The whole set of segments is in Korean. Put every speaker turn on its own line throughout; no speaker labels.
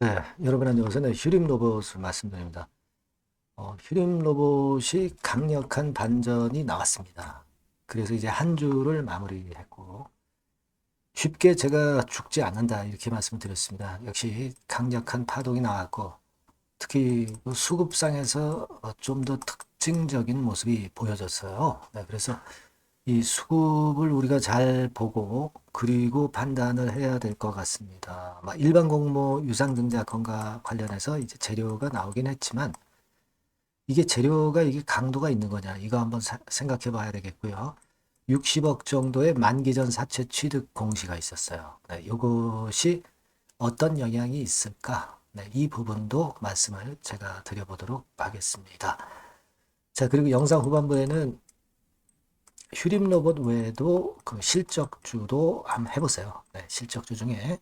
네, 여러분 안녕하세요. 네, 휴림 로봇을 말씀드립니다. 어, 휴림 로봇이 강력한 반전이 나왔습니다. 그래서 이제 한 주를 마무리했고 쉽게 제가 죽지 않는다 이렇게 말씀드렸습니다. 역시 강력한 파동이 나왔고 특히 그 수급상에서 좀 더 특징적인 모습이 보여졌어요. 네, 그래서 이 수급을 우리가 잘 보고 그리고 판단을 해야 될 것 같습니다. 막 일반 공모 유상증자 건과 관련해서 이제 재료가 나오긴 했지만 이게 재료가 이게 강도가 있는 거냐 이거 한번 사- 생각해 봐야 되겠고요. 60억 정도의 만기전 사채 취득 공시가 있었어요. 네, 이것이 어떤 영향이 있을까? 네, 이 부분도 말씀을 제가 드려보도록 하겠습니다. 자, 그리고 영상 후반부에는 휴림 로봇 외에도 그 실적주도 한번 해보세요. 네, 실적주 중에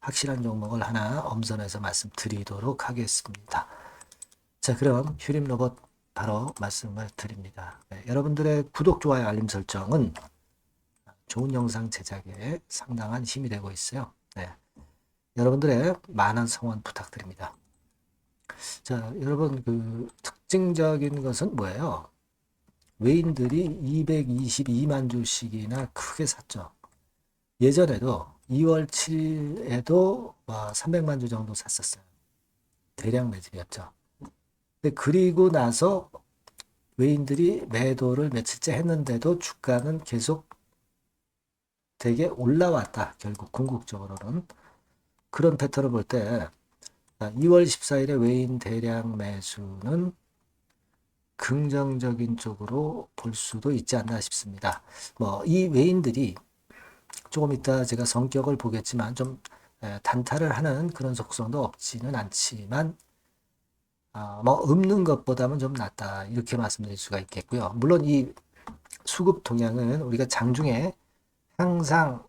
확실한 종목을 하나 엄선해서 말씀드리도록 하겠습니다. 자, 그럼 휴림 로봇 바로 말씀을 드립니다. 네, 여러분들의 구독, 좋아요, 알림 설정은 좋은 영상 제작에 상당한 힘이 되고 있어요. 네, 여러분들의 많은 성원 부탁드립니다. 자, 여러분 그 특징적인 것은 뭐예요? 외인들이 222만 주씩이나 크게 샀죠. 예전에도 2월 7일에도 300만 주 정도 샀었어요. 대량 매집이었죠. 그리고 나서 외인들이 매도를 며칠째 했는데도 주가는 계속 되게 올라왔다. 결국 궁극적으로는 그런 패턴을 볼 때 2월 14일에 외인 대량 매수는 긍정적인 쪽으로 볼 수도 있지 않나 싶습니다. 뭐 이 외인들이 조금 이따 제가 성격을 보겠지만 좀 에, 단타를 하는 그런 속성도 없지는 않지만 아, 뭐 없는 것보다는 좀 낫다 이렇게 말씀드릴 수가 있겠고요. 물론 이 수급 동향은 우리가 장중에 항상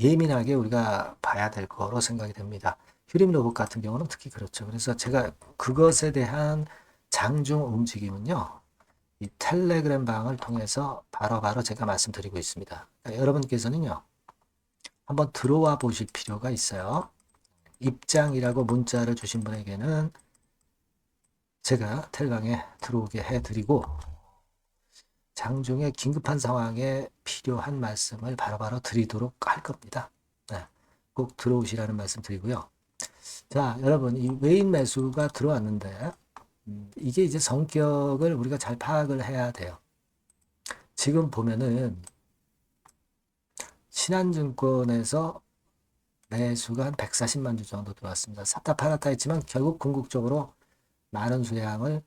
예민하게 우리가 봐야 될 거로 생각이 됩니다. 휴림 로봇 같은 경우는 특히 그렇죠. 그래서 제가 그것에 대한 장중 움직임은요. 이 텔레그램 방을 통해서 바로 바로 제가 말씀드리고 있습니다. 그러니까 여러분께서는요. 한번 들어와 보실 필요가 있어요. 입장이라고 문자를 주신 분에게는 제가 텔방에 들어오게 해드리고 장중에 긴급한 상황에 필요한 말씀을 바로바로 드리도록 할 겁니다. 네, 꼭 들어오시라는 말씀 드리고요. 자, 여러분, 이 외인 매수가 들어왔는데, 음, 이게 이제 성격을 우리가 잘 파악을 해야 돼요. 지금 보면은, 신한증권에서 매수가 한 140만 주 정도 들어왔습니다. 샀다 팔았다 했지만 결국 궁극적으로 많은 수량을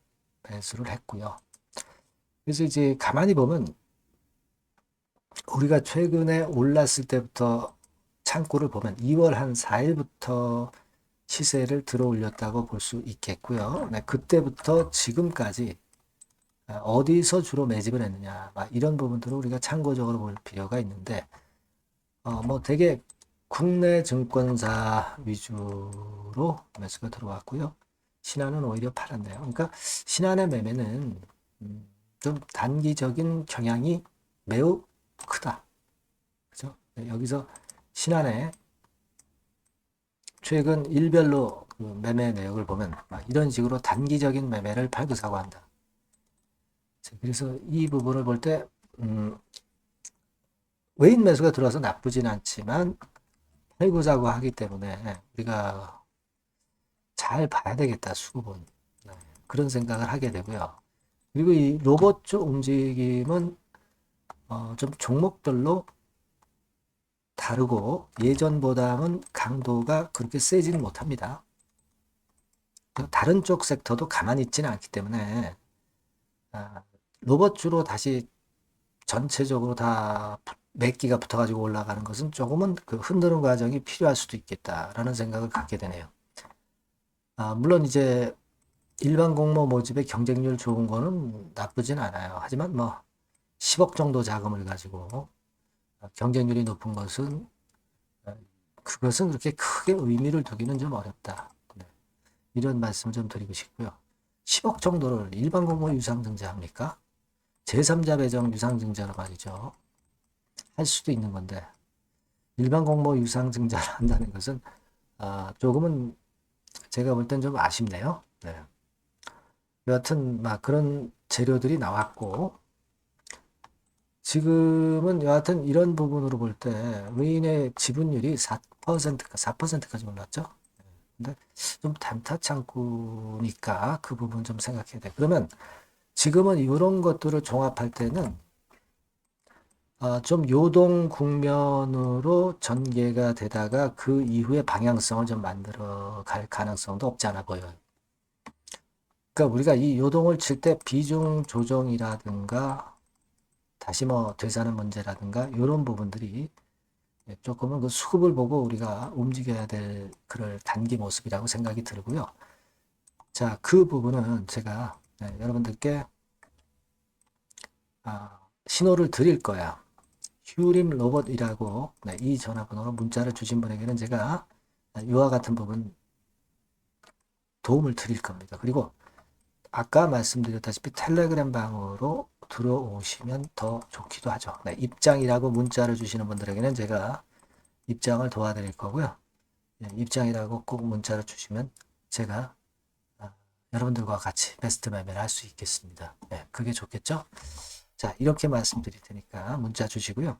매수를 했고요. 그래서 이제 가만히 보면 우리가 최근에 올랐을 때부터 창고를 보면 2월 한 4일부터 시세를 들어 올렸다고 볼 수 있겠고요. 네, 그때부터 지금까지 아, 어디서 주로 매집을 했느냐 막 이런 부분들을 우리가 참고적으로 볼 필요가 있는데 어, 뭐 되게 국내 증권사 위주로 매수가 들어왔고요. 신한은 오히려 팔았네요. 그러니까 신한의 매매는 음, 좀 단기적인 경향이 매우 크다. 그죠? 네, 여기서 신한의 최근 일별로 그 매매 내역을 보면 막 이런 식으로 단기적인 매매를 팔고 사고 한다. 자, 그래서 이 부분을 볼 때, 음, 외인 매수가 들어와서 나쁘진 않지만 팔고 사고 하기 때문에 우리가 잘 봐야 되겠다, 수급은. 네, 그런 생각을 하게 되고요. 그리고 이 로봇 쪽 움직임은 어, 좀 종목별로 다르고 예전보다는 강도가 그렇게 세지는 못합니다. 다른 쪽 섹터도 가만히 있지는 않기 때문에 아, 로봇 주로 다시 전체적으로 다 맥기가 붙어가지고 올라가는 것은 조금은 그 흔드는 과정이 필요할 수도 있겠다라는 생각을 갖게 되네요. 아, 물론 이제 일반 공모 모집의 경쟁률 좋은 거는 나쁘진 않아요. 하지만 뭐 10억 정도 자금을 가지고 경쟁률이 높은 것은 어, 그것은 그렇게 크게 의미를 두기는 좀 어렵다. 네. 이런 말씀을 좀 드리고 싶고요. 10억 정도를 일반 공모 유상증자 합니까? 제3자 배정 유상증자로 말이죠. 할 수도 있는 건데 일반 공모 유상증자를 한다는 것은 아, 조금은 제가 볼 땐 좀 아쉽네요. 네. 여하튼 막 그런 재료들이 나왔고 지금은 여하튼 이런 부분으로 볼때 외인의 지분율이 4%가 4%까지 올랐죠. 네. 근데 좀 담타창고니까 그 부분 좀 생각해야 돼. 그러면 지금은 이런 것들을 종합할 때는 어, 좀 요동 국면으로 전개가 되다가 그 이후에 방향성을 좀 만들어 갈 가능성도 없지 않아 보여요. 그러니까 우리가 이 요동을 칠 때 비중 조정이라든가 다시 뭐 되사는 문제라든가 이런 부분들이 조금은 그 수급을 보고 우리가 움직여야 될 그럴 단기 모습이라고 생각이 들고요. 자, 그 부분은 제가 네, 여러분들께 아, 신호를 드릴 거야. 휴림 로봇이라고 네, 이 전화번호로 문자를 주신 분에게는 제가 이와 같은 부분 도움을 드릴 겁니다. 그리고 아까 말씀드렸다시피 텔레그램 방으로 들어오시면 더 좋기도 하죠. 네, 입장이라고 문자를 주시는 분들에게는 제가 입장을 도와드릴 거고요. 네, 입장이라고 꼭 문자를 주시면 제가 아, 여러분들과 같이 베스트 매매를 할 수 있겠습니다. 네, 그게 좋겠죠? 자, 이렇게 말씀드릴 테니까 문자 주시고요.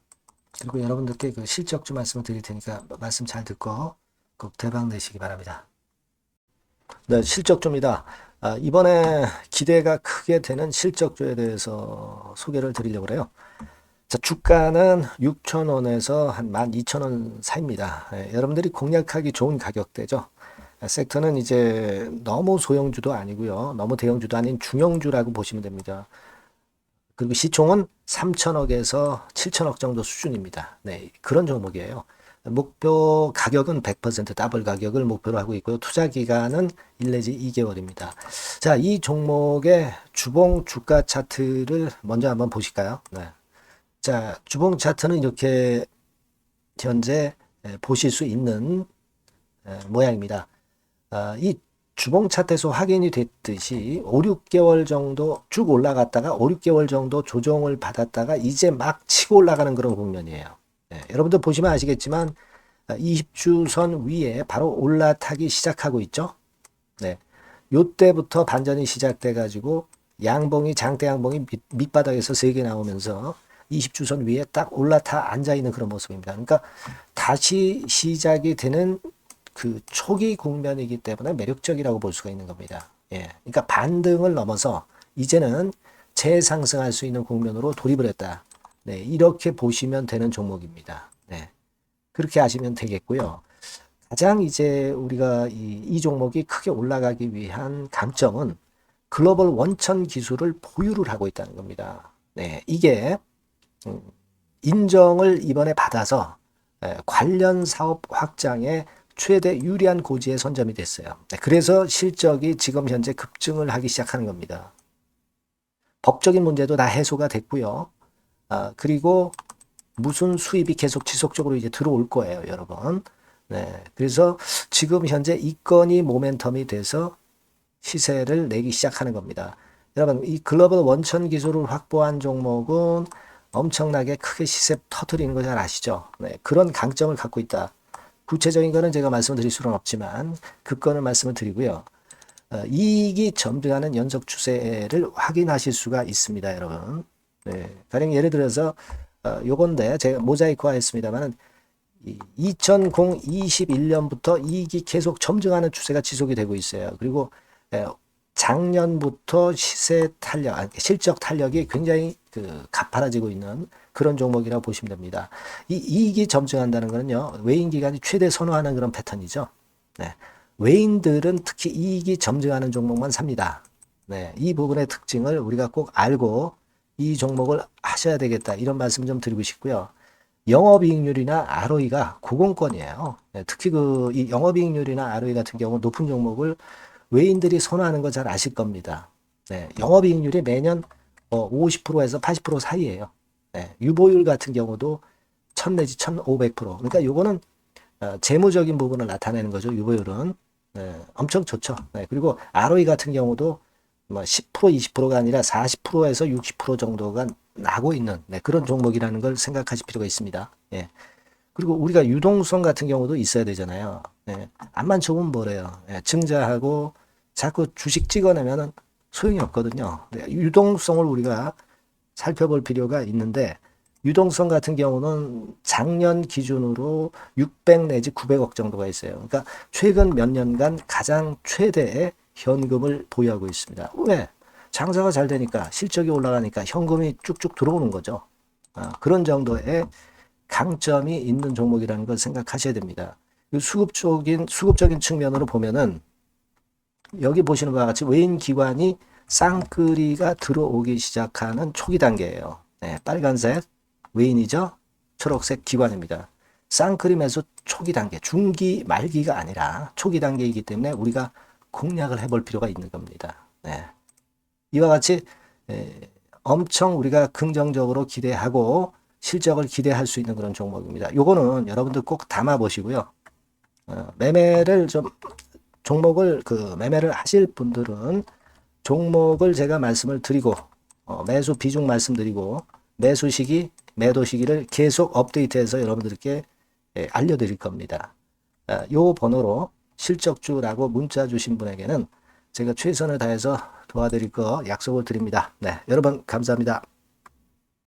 그리고 여러분들께 그 실적주 말씀을 드릴 테니까 말씀 잘 듣고 꼭 대박 내시기 바랍니다. 네, 실적주입니다. 아, 이번에 기대가 크게 되는 실적주에 대해서 소개를 드리려고 그래요. 자, 주가는 6,000원에서 한 12,000원 사이입니다. 예, 여러분들이 공략하기 좋은 가격대죠. 아, 섹터는 이제 너무 소형주도 아니고요. 너무 대형주도 아닌 중형주라고 보시면 됩니다. 그리고 시총은 3천억에서 7천억 정도 수준입니다. 네, 그런 종목이에요. 목표 가격은 100% 더블 가격을 목표로 하고 있고요. 투자 기간은 1 내지 2개월입니다. 자, 이 종목의 주봉 주가 차트를 먼저 한번 보실까요? 네. 자, 주봉 차트는 이렇게 현재 보실 수 있는 모양입니다. 아, 이 주봉 차트에서 확인이 됐듯이 5, 6개월 정도 쭉 올라갔다가 5, 6개월 정도 조정을 받았다가 이제 막 치고 올라가는 그런 국면이에요. 네, 여러분들 보시면 아시겠지만 20주선 위에 바로 올라타기 시작하고 있죠. 네. 요때부터 반전이 시작돼 가지고 양봉이 장대 양봉이 밑, 밑바닥에서 세게 나오면서 20주선 위에 딱 올라타 앉아 있는 그런 모습입니다. 그러니까 다시 시작이 되는 그 초기 국면이기 때문에 매력적이라고 볼 수가 있는 겁니다. 예. 그러니까 반등을 넘어서 이제는 재상승할 수 있는 국면으로 돌입을 했다. 네. 이렇게 보시면 되는 종목입니다. 네. 그렇게 하시면 되겠고요. 가장 이제 우리가 이, 이 종목이 크게 올라가기 위한 강점은 글로벌 원천 기술을 보유를 하고 있다는 겁니다. 네. 이게 음, 인정을 이번에 받아서 예, 관련 사업 확장에 최대 유리한 고지에 선점이 됐어요. 네, 그래서 실적이 지금 현재 급증을 하기 시작하는 겁니다. 법적인 문제도 다 해소가 됐고요. 아, 그리고 무슨 수입이 계속 지속적으로 이제 들어올 거예요, 여러분. 네. 그래서 지금 현재 이 건이 모멘텀이 돼서 시세를 내기 시작하는 겁니다. 여러분, 이 글로벌 원천 기술을 확보한 종목은 엄청나게 크게 시세 터트리는 거 잘 아시죠? 네. 그런 강점을 갖고 있다. 구체적인 거는 제가 말씀을 드릴 수는 없지만 그 건을 말씀을 드리고요. 어, 이익이 점등하는 연속 추세를 확인하실 수가 있습니다, 여러분. 네, 가령 예를 들어서 어, 요건데 제가 모자이크화 했습니다만은 2021년부터 이익이 계속 점증하는 추세가 지속이 되고 있어요. 그리고 에, 작년부터 시세 탄력, 실적 탄력이 굉장히 그 가파라지고 있는 그런 종목이라고 보시면 됩니다. 이 이익이 점증한다는 것은요, 외인 기관이 최대 선호하는 그런 패턴이죠. 네. 외인들은 특히 이익이 점증하는 종목만 삽니다. 네. 이 부분의 특징을 우리가 꼭 알고 이 종목을 하셔야 되겠다. 이런 말씀 좀 드리고 싶고요. 영업이익률이나 ROE가 고공권이에요. 네. 특히 그 이 영업이익률이나 ROE 같은 경우 높은 종목을 외인들이 선호하는 거 잘 아실 겁니다. 네. 영업이익률이 매년 50%에서 뭐80% 사이에요. 네, 유보율 같은 경우도 1000 내지 1500%. 그러니까 요거는 어, 재무적인 부분을 나타내는 거죠. 유보율은. 네, 엄청 좋죠. 네, 그리고 ROE 같은 경우도 뭐 10% 20%가 아니라 40%에서 60% 정도가 나고 있는 네, 그런 종목이라는 걸 생각하실 필요가 있습니다. 예. 그리고 우리가 유동성 같은 경우도 있어야 되잖아요. 예, 앞만 좋으면 뭐래요. 예, 증자하고 자꾸 주식 찍어내면은 소용이 없거든요. 네, 유동성을 우리가 살펴볼 필요가 있는데 유동성 같은 경우는 작년 기준으로 600 내지 900억 정도가 있어요. 그러니까 최근 몇 년간 가장 최대의 현금을 보유하고 있습니다. 왜? 장사가 잘 되니까 실적이 올라가니까 현금이 쭉쭉 들어오는 거죠. 아, 그런 정도의 강점이 있는 종목이라는 걸 생각하셔야 됩니다. 이 수급적인 수급적인 측면으로 보면은 여기 보시는 바와 같이 외인 기관이 쌍끌이가 들어오기 시작하는 초기 단계예요. 네, 빨간색 외인이죠. 초록색 기관입니다. 쌍끌이 매수 초기 단계, 중기 말기가 아니라 초기 단계이기 때문에 우리가 공략을 해볼 필요가 있는 겁니다. 네. 이와 같이 에, 엄청 우리가 긍정적으로 기대하고 실적을 기대할 수 있는 그런 종목입니다. 요거는 여러분들 꼭 담아 보시고요. 어, 매매를 좀 종목을 그 매매를 하실 분들은 종목을 제가 말씀을 드리고 어, 매수 비중 말씀드리고 매수 시기 매도 시기를 계속 업데이트해서 여러분들께 예, 알려드릴 겁니다. 아, 요 번호로 실적주라고 문자 주신 분에게는 제가 최선을 다해서 도와드릴 거 약속을 드립니다. 네, 여러분 감사합니다.